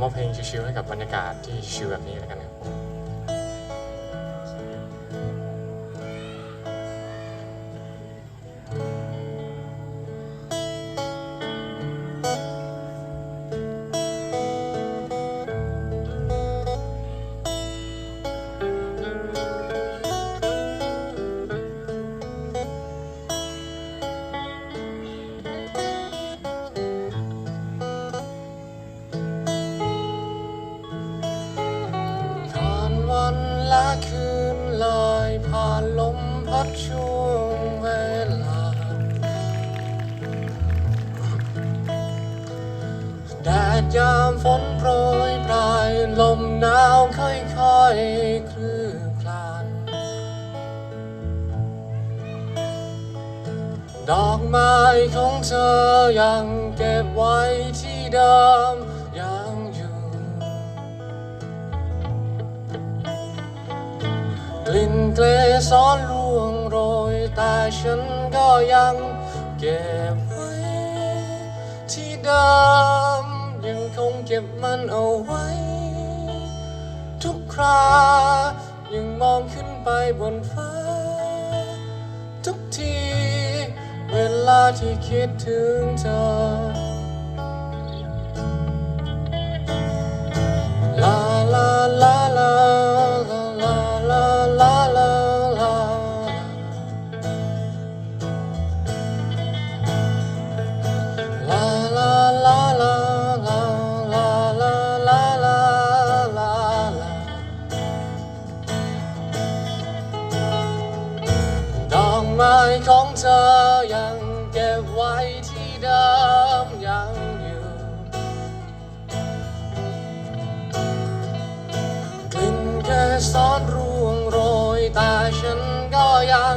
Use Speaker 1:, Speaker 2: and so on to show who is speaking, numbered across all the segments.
Speaker 1: มอบเพลงชิวๆให้กับบรรยากาศที่ชิวแบบนี้แล้วกันครับ ดช่วงเวลา แดดยามฝนโปรยปลาย ลมหนาวค่อยๆคลื่นคลาน ดอกไม้ของเธอยังเก็บไว้ที่เดิม เกสรร่วงโรยแต่ฉันก็ยังเก็บไว้ที่เดิมยังคงเก็บมันเอาไว้ ทุกครายังมองขึ้นไปบนฟ้า ทุกที เวลาที่คิดถึงเธอ ดอกไม้ของเธอยังเก็บไว้ที่เดิมยังอยู่ กลิ่นแค่ซอนร่วงโรยแต่ฉันก็ยัง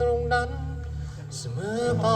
Speaker 1: ตรงนั้นเสมอไป